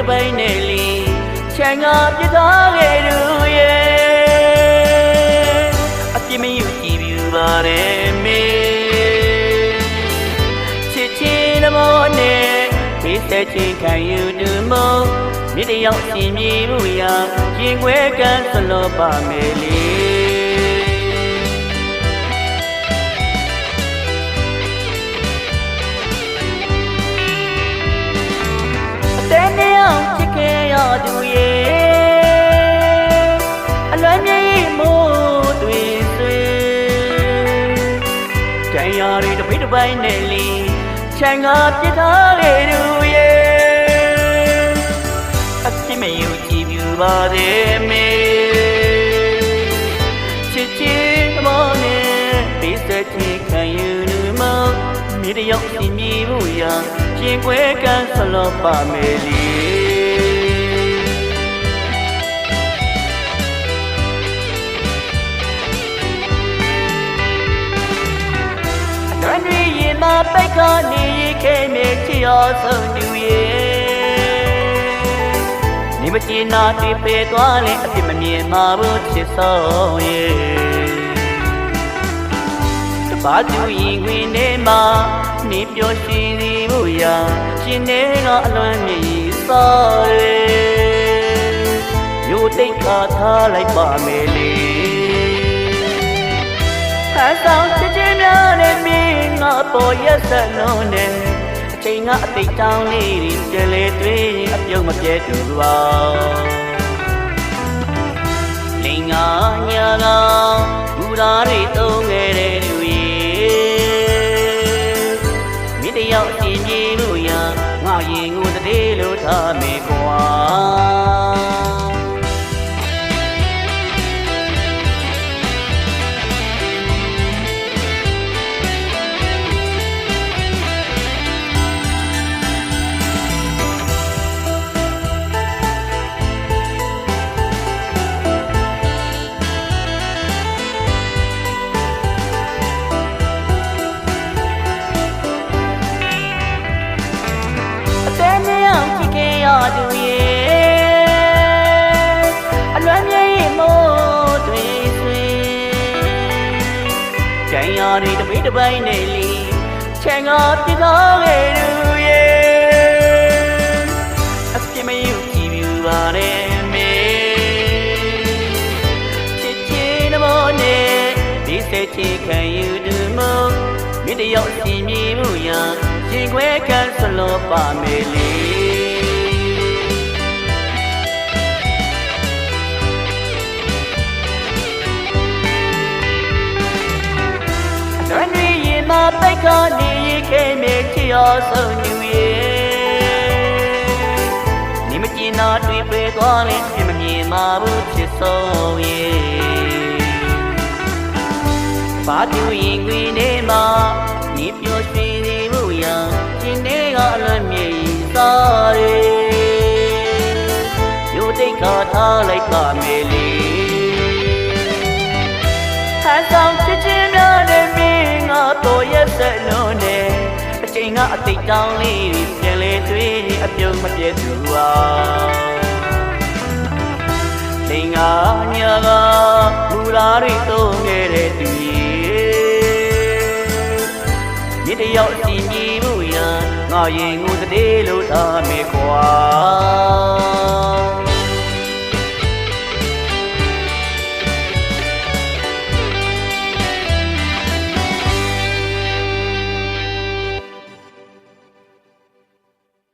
တပိတ်နဲ့လီချန်ကပြထားခဲ့သူရဲ့အပြစ်မယူကြည့်ပြပါနဲ့မေချစ်ချင်းသမောနဲ့မိတ်ဆက်ချင်းခံယူသူမောမြစ်တယောက်ရှင်မြေမှုရာရင်ခွဲကန်းဆလောပါမယ်လေ ပိတ်တစ်ပိုင်းနဲ့လီချန်ကပြစ်ထားခဲ့သူရဲ့အပြစ်မယူကြည့်ပြပါသေးမေချစ်ချစ်မောနဲ့ပေးစက်ချစ်ခံယူလူမမြေတယောက်စီမြေဖို့ရာရှင်ခွဲကန်းဆလောပါမယ်လီ ပိတ်ကနေရခဲမြေချီအောင်ဆုံးသူရဲ့နေမချင်နာတွေပေသွားလဲအပြစ်မမြင်မှာဘူးချစ်ဆုံးရဲ့တပါးသူရင်ခွင်ထဲမှာနေပျော်ရွှင်စီဖို့ရာရှင်နေကအလွမ်းမြေစောရဲ့ရိုတိတ်ခါထားလိုက်ပါမယ်လေဟန်ဆောင်ချစ်ချင်းများနဲ့မင်းငါ ပေါ်ရက်ဆက်လုံးနဲ့အချိန်ကအသိတောင်းလေးတွေကြလေတွေးအပြုံးမပြဲတူပါလင်္ကာညာကောင်ဘူရာတွေသုံးခဲ့တဲ့လူရဲ့မိတယောက်ရှင်ပြေလို့ရငါရင်ကိုတည်းလို့ထားမယ်ကွာ သူရဲ့အလွမ်းမြေမို့တွေဆွေကြံရတွေတပိတ်တစ်ပိုင်းနဲ့လီချန်ကပြထားခဲ့သူရဲ့အပြစ်မယူကြည့်ပြပါနဲ့မေချစ်ချင်းသဘောနဲ့ဒီစက်ချစ်ခံယူသူမို့မိတယောက်ရှင်မြေမှုရာရင်ခွဲကန်းဆလောပါမယ်လေ ကနေရခဲမြေချီအောင်ဆုံးညူရဲ့နေမကျင်နာတွေ့ပေသွားလဲပြင်မမြင်မှာဘူးချစ်ဆုံးရဲ့ဘာတူရင်ခွေနေမှာနေပျော်ရွှင်နေမှုရာရှင်နေကအလွန်မြေစားရဲ့ယူတိတ်ခါထားလိုက်ပါမယ်လေဟန်ဆောင် ကအသိတောင်းလေးပြန်လေတွေ့အပြုံးမပြည့်သူဟာလင်္ကာညာကမူရာတွေသုံးခဲ့တဲ့သူရဲ့မြေတယောက်စီမြေမှုရာငါရင်ကိုတည်းလို့ထားမယ်ကွာ